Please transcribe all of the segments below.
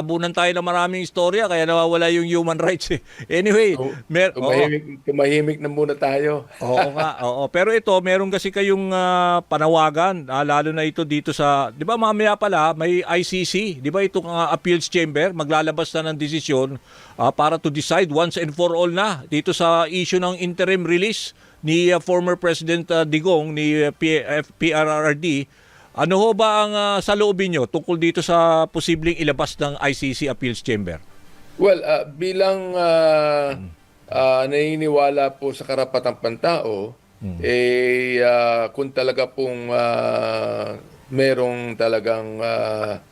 Abunan tayo ng maraming istorya kaya nawawala yung human rights. eh. Anyway, Oh, mer-. Tumahimik, tumahimik na muna tayo. Oo nga, oo. Pero ito, meron kasi kayong ah, panawagan, ah, lalo na ito dito sa, di ba mamaya pala, may ICC, di ba itong ah, appeals chamber, maglalabas na ng desisyon ah, para to decide once and for all na dito sa issue ng interim release ni ah, former President ah, Digong, ni ah, PF PRRD. Ano ho ba ang ah, saloobin nyo tungkol dito sa posibleng ilabas ng ICC appeals chamber? Well, ah, bilang ah, ah, naniniwala po sa karapatang pantao, eh ah, kung talaga pong ah, merong talagang ah,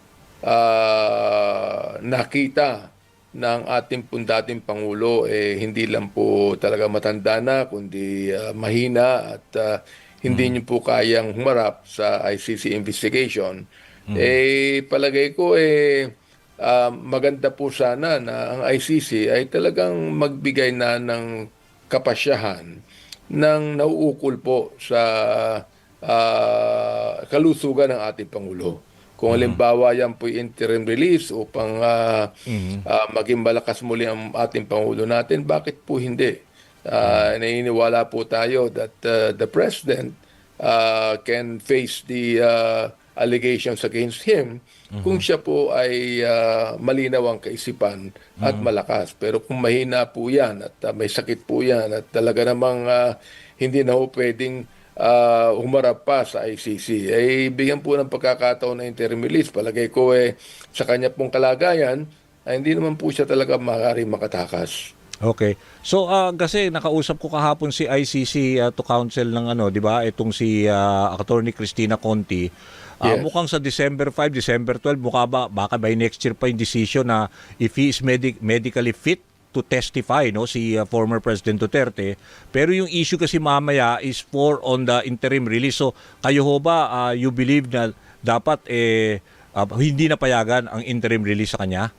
ah, nakita ng ating pong dating Pangulo, eh, hindi lang po talaga matanda na, kundi ah, mahina at ah, hindi niyo po kayang humarap sa ICC investigation, eh palagay ko eh ah, maganda po sana na ang ICC ay talagang magbigay na ng kapasyahan ng nauukol po sa ah, kalusugan ng ating Pangulo. Kung halimbawa yan po interim release upang ah, ah, maging malakas muli ang ating Pangulo natin, bakit po hindi? Ah, naniniwala po tayo that uh, the President uh, can face the uh, allegations against him kung siya po ay uh, malinaw ang kaisipan at malakas. Pero kung mahina po yan at uh, may sakit po yan at talaga namang uh, hindi na po pwedeng uh, humarap pa sa ICC, ay bigyan po ng pagkakataon na interim release. Palagay ko eh, sa kanya pong kalagayan, ay hindi naman po siya talaga maaari makatakas. Okay. So ah, kasi nakausap ko kahapon si ICC ah, to counsel ng ano, 'di ba? Itong si ah, Attorney Christina Conti. Ah, Yes. mukhang sa December 5, December 12 mukha ba baka by next year pa yung decision na if he is medic- medically fit to testify no si ah, former President Duterte. Pero yung issue kasi mamaya is for on the interim release. So kayo ho ba ah, you believe na dapat eh ah, hindi napayagan ang interim release sa kanya?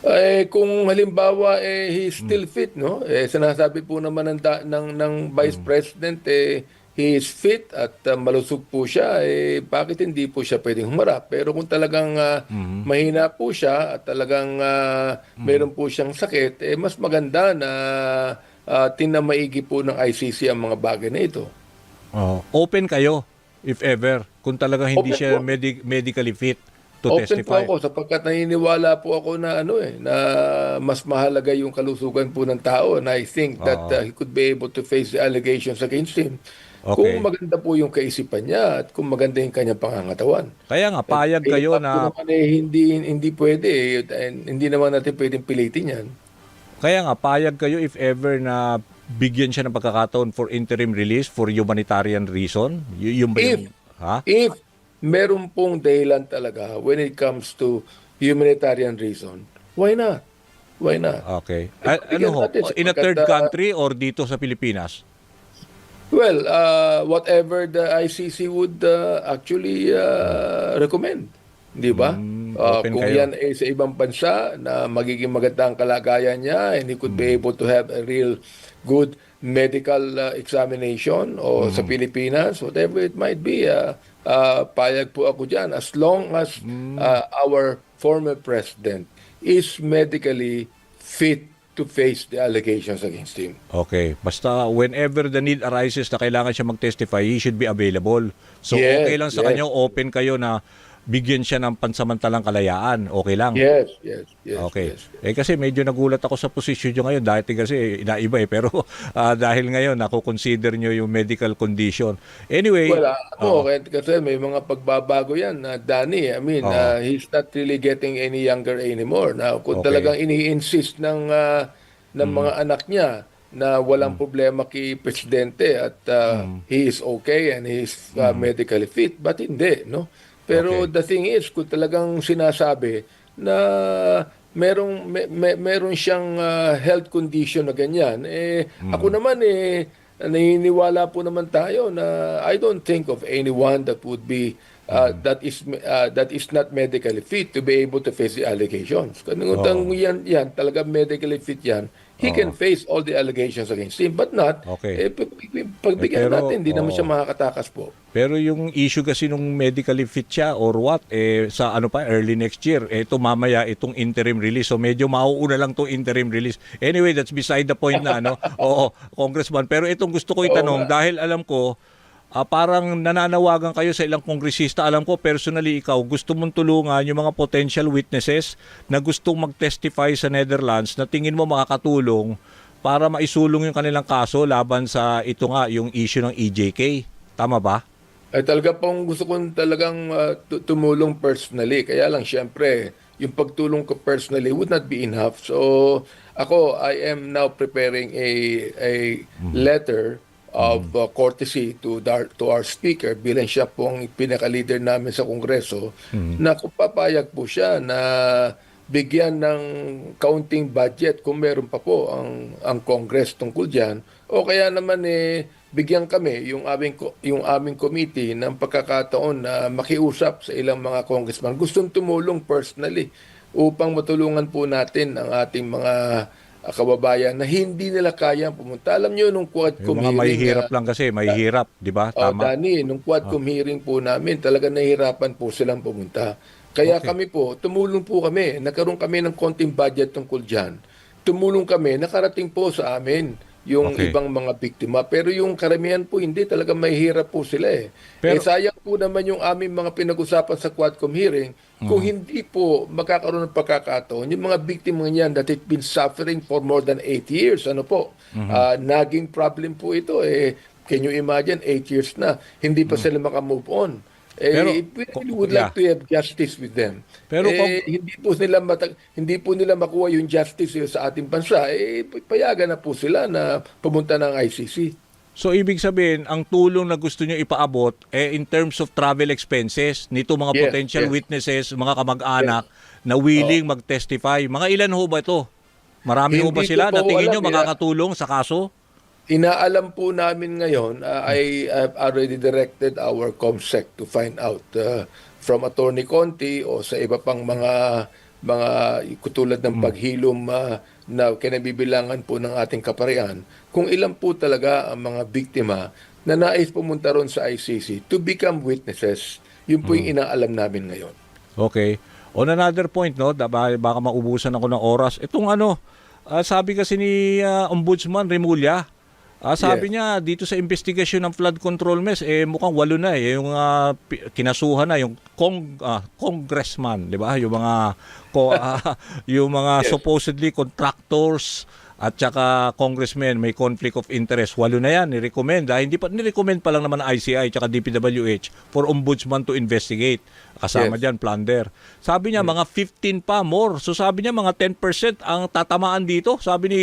Eh kung halimbawa eh he's still fit no? Eh sinasabi po naman ng da- ng, ng Vice President eh he is fit at uh, malusog po siya eh bakit hindi po siya pwedeng humarap? Pero kung talagang uh, mahina po siya at talagang uh, meron po siyang sakit eh mas maganda na uh, tinamaigi po ng ICC ang mga bagay na ito. Oh, open kayo if ever kung talagang hindi Open siya po. medi- medically fit to Open testify. po ako sapagkat naniniwala po ako na ano eh na mas mahalaga yung kalusugan po ng tao and I think that uh, he could be able to face the allegations against him. Okay. Kung maganda po yung kaisipan niya at kung maganda yung kanyang pangangatawan. Kaya nga payag Eh, kayo na naman eh, hindi hindi pwede eh, hindi naman natin pwedeng pilitin yan. kaya nga payag kayo if ever na bigyan siya ng pagkakataon for interim release for humanitarian reason. Y- yung ba yung, ha? If meron pong dahilan talaga when it comes to humanitarian reason, why not? Why not? Okay. A- ano ho? natin In a third country or dito sa Pilipinas? Well, uh, whatever the ICC would uh, actually uh, recommend, di ba? Mm, Uh, kung kayo. yan ay sa ibang bansa na magiging maganda ang kalagayan niya and he could Mm. be able to have a real good medical uh, examination o Mm. sa Pilipinas, whatever it might be, uh, uh, payag po ako dyan as long as Mm. uh, our former president is medically fit to face the allegations against him. Okay. Basta whenever the need arises na kailangan siya mag-testify, he should be available. So Yes, okay lang sa yes. kanya, open kayo na bigyan siya ng pansamantalang kalayaan. Okay lang. Yes, yes, yes. Okay. yes. Eh kasi medyo nagulat ako sa posisyon nyo ngayon. Dati kasi inaiba eh. Pero ah, dahil ngayon, nakukonsider nyo yung medical condition. Anyway, Well, ano, kahit kasi may mga pagbabago yan, na Danny. I mean, Oo. ah, he's not really getting any younger anymore. Na kung Okay. talagang ini-insist ng ah, ng Mm. mga anak niya na walang problema kay presidente at ah, Mm. he is okay and he is ah, medically fit, but hindi, no? Pero Okay. the thing is, kung talagang sinasabi na merong me, me- meron siyang ah, health condition na ganyan, eh Mm. ako naman eh naniniwala po naman tayo na I don't think of anyone that would be uh, Mm. that is uh, that is not medically fit to be able to face the allegations. Kung Oo. yan yan talaga medically fit yan, he can face all the allegations against him. But not, Okay. eh, pag- pag- pagbigyan Eh, pero, natin, hindi naman oo. siya makakatakas po. Pero yung issue kasi nung medically fit siya or what, eh, sa ano pa, early next year, eh, ito mamaya itong interim release. So medyo mauuna lang itong interim release. Anyway, that's beside the point na, ano. Oo, Congressman. Pero itong gusto ko itanong, nga. dahil alam ko, ah, parang nananawagan kayo sa ilang kongresista. Alam ko, personally, ikaw, gusto mong tulungan yung mga potential witnesses na gustong mag-testify sa Netherlands na tingin mo makakatulong para maisulong yung kanilang kaso laban sa ito nga, yung issue ng EJK. Tama ba? Ay talaga pong gusto kong talagang uh, tu- tumulong personally. Kaya lang syempre, yung pagtulong ko personally would not be enough. So ako, I am now preparing a a letter of uh, courtesy to our, to our speaker bilang siya pong pinaka-leader namin sa Kongreso na kung papayag po siya na bigyan ng counting budget kung meron pa po ang ang Congress tungkol diyan o kaya naman eh bigyan kami yung aming yung aming committee ng pagkakataon na makiusap sa ilang mga congressman gustong tumulong personally upang matulungan po natin ang ating mga ah, kababayan na hindi nila kayang pumunta. Alam niyo nung Quadcom Yung mga hearing, mahihirap ah, lang kasi, mahihirap, di ba? Oh, Tama. Dani, nung Quadcom hearing po namin, talaga nahihirapan po silang pumunta. Kaya Okay. kami po, tumulong po kami. Nagkaroon kami ng konting budget tungkol dyan. Tumulong kami, nakarating po sa amin yung Okay. ibang mga biktima. Pero yung karamihan po, hindi. Talaga mahihirap po sila eh. Pero- eh sayang po naman yung aming mga pinag-usapan sa Quadcom hearing kung Mm-hmm. hindi po magkakaroon ng pagkakataon, yung mga biktima niyan that it been suffering for more than 8 years, ano po, Mm-hmm. ah, naging problem po ito eh. Can you imagine, 8 years na, hindi pa sila makamove on. Eh. Pero, we really would yeah. like to have justice with them. Pero eh, kung- hindi po nila mata- hindi po nila makuha yung justice sa ating bansa. Eh, payagan na po sila na pumunta ng ICC. So ibig sabihin, ang tulong na gusto nyo ipaabot eh in terms of travel expenses nito mga Yes, potential yes. witnesses, mga kamag-anak na willing mag-testify. Mga ilan ho ba ito? Marami ho ba Hindi sila ko na po tingin alam, nyo eh. makakatulong sa kaso? Inaalam po namin ngayon, uh, I have already directed our COMSEC to find out uh, from Attorney Conti o sa iba pang mga mga kutulad ng paghilom uh, na kinabibilangan po ng ating kaparian kung ilan po talaga ang mga biktima na nais pumunta ron sa ICC to become witnesses. Yun po yung inaalam namin ngayon. Okay. On another point, no, baka maubusan ako ng oras. Itong ano, ah, sabi kasi ni ah, Ombudsman Remulla, ah, sabi Yes. niya dito sa investigasyon ng flood control mess, eh mukhang walo na eh, yung pi- kinasuhan na yung kong, ah, congressman, di ba? Yung mga ko, ah, yung mga Yes. supposedly contractors at saka congressmen may conflict of interest. Walo na yan, ni-recommend. Ah, hindi pa, ni-recommend pa lang naman ICI at DPWH for ombudsman to investigate. Kasama Yes. dyan, plunder. Sabi niya, mga 15 pa more. So sabi niya, mga 10% ang tatamaan dito. Sabi ni,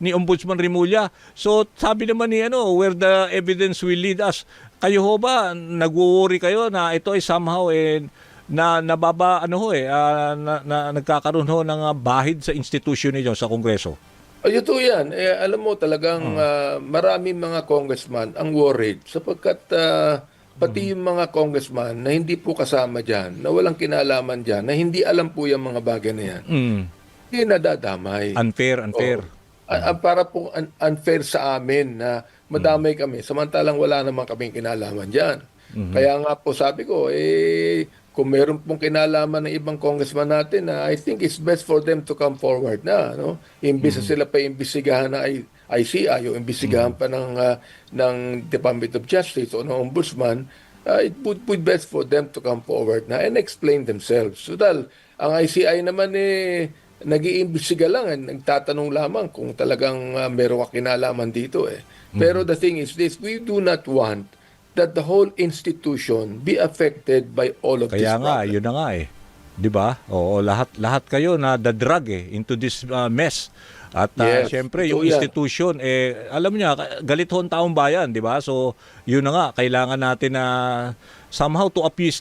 ni Ombudsman Rimulya. So sabi naman ni ano, where the evidence will lead us. Kayo ho ba, nagwo-worry kayo na ito ay somehow eh, na nababa ano ho eh ah, na, na, nagkakaroon ho ng ah, bahid sa institusyon ninyo sa Kongreso. Ay, ito yan. Eh, alam mo talagang ah, maraming mga congressman ang worried sapagkat ah, pati yung mga congressman na hindi po kasama dyan, na walang kinalaman dyan, na hindi alam po yung mga bagay na yan, Mm. hindi nadadamay. Unfair, unfair. Ah, ah, para po un- unfair sa amin na madamay kami, samantalang wala naman kaming kinalaman dyan. Kaya nga po sabi ko, eh, kung meron pong kinalaman ng ibang congressman natin, na I think it's best for them to come forward na. No? Imbis na sila pa imbisigahan na I- ICI o imbisigahan pa ng, ah, ng Department of Justice o ng Ombudsman, uh, it would be best for them to come forward na and explain themselves. So dahil ang ICI naman eh, nag-iimbestiga lang, eh, nagtatanong lamang kung talagang uh, meron ka kinalaman dito eh. Pero the thing is this, we do not want that the whole institution be affected by all of Kaya this nga, problem. yun na nga eh. 'Di ba? Oo, lahat lahat kayo na dadrag eh into this uh, mess. At uh, Yes, syempre totoo yung yan. institution eh alam niya galit ho ang taong bayan, 'di ba? So yun na nga kailangan natin na somehow to appease